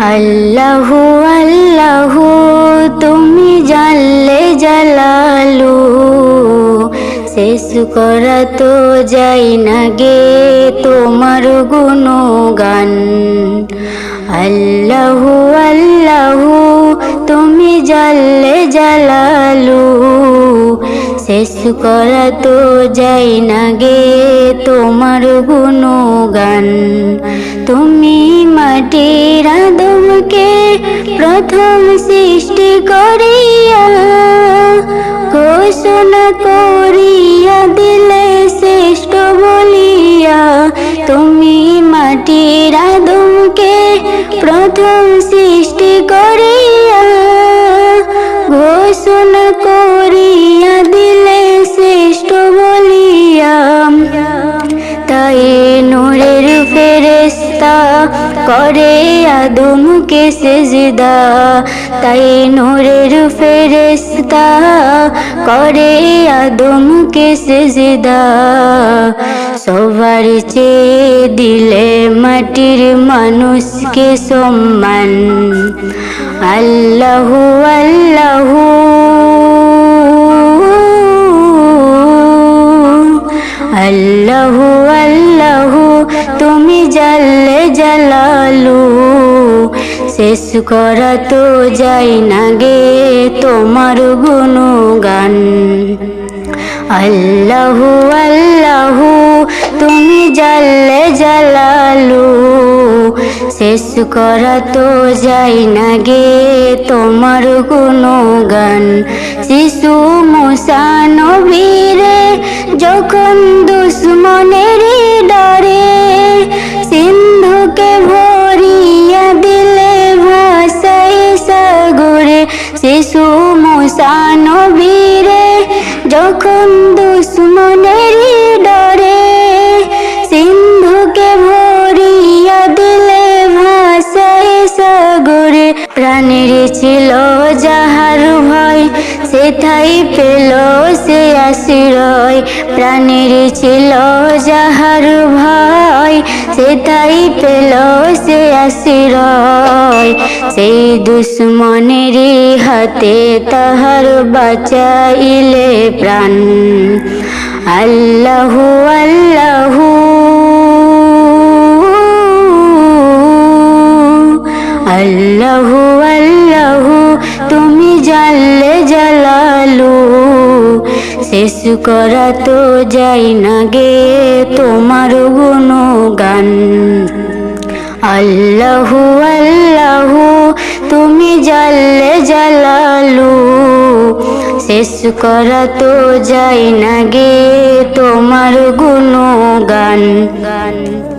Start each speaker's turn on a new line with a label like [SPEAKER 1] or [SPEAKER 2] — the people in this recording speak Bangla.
[SPEAKER 1] আল্লাহু আল্লাহু, তুমি জানলে জালালু। শেষ করা তো যাই না গে তোমার গুণগান। আল্লাহু আল্লাহু, তুমি জানলে জালালু। শেষ করা তো যাই না গে তোমার গুণগান। তুমি মাটির আদমকে প্রথম সৃষ্টি করিয়া ঘোষণা করিয়া দিলে শ্রেষ্ঠ বলিয়া, তুমি মাটির আদমকে প্রথম ফেরেস্তা করে আদমকে সেজদা, তাই নূরের ফেরেস্তা করে আদমকে সেজদা। সবার চেয়ে দিলে মাটির মানুষকে সম্মান। আল্লাহু আল্লাহু। আল্লাহু আল্লাহু, তুমি জাল্লে জালালু। শেষ করা তো যাই না গে তোমার গুণগান। আল্লাহু আল্লাহু, তুমি জাল্লে জালালু। শেষ করা তো যাই না গে তোমার গুণগান। শিশু মুসানবীরে যখন দুশ্মনের ডরে, সিন্ধুকে ভরিয়া দিলে ভাসাই সাগরে। শিশু মুসানবীরে যখন দুশ্মনের ডরে, সিন্ধুকে ভরিয়া দিলে ভাসাই সাগরে। প্রাণীর ছিল যাহার ভয়, সেথাই পেল সে আশ্রয় প্রাণীর ছিল যাহার ভয় সেথাই পেল সে আশ্রয় সেই দুশ্মনের হাতে তাহার বাঁচাইলে প্রাণ। আল্লাহু আল্লাহু। আল্লাহু শেষ করা তো যাই না গে তোমার গুণগান। আল্লাহু আল্লাহু, তুমি জানলে জালালু। শেষ করা তো যাই না গে তোমার গুণগান। গান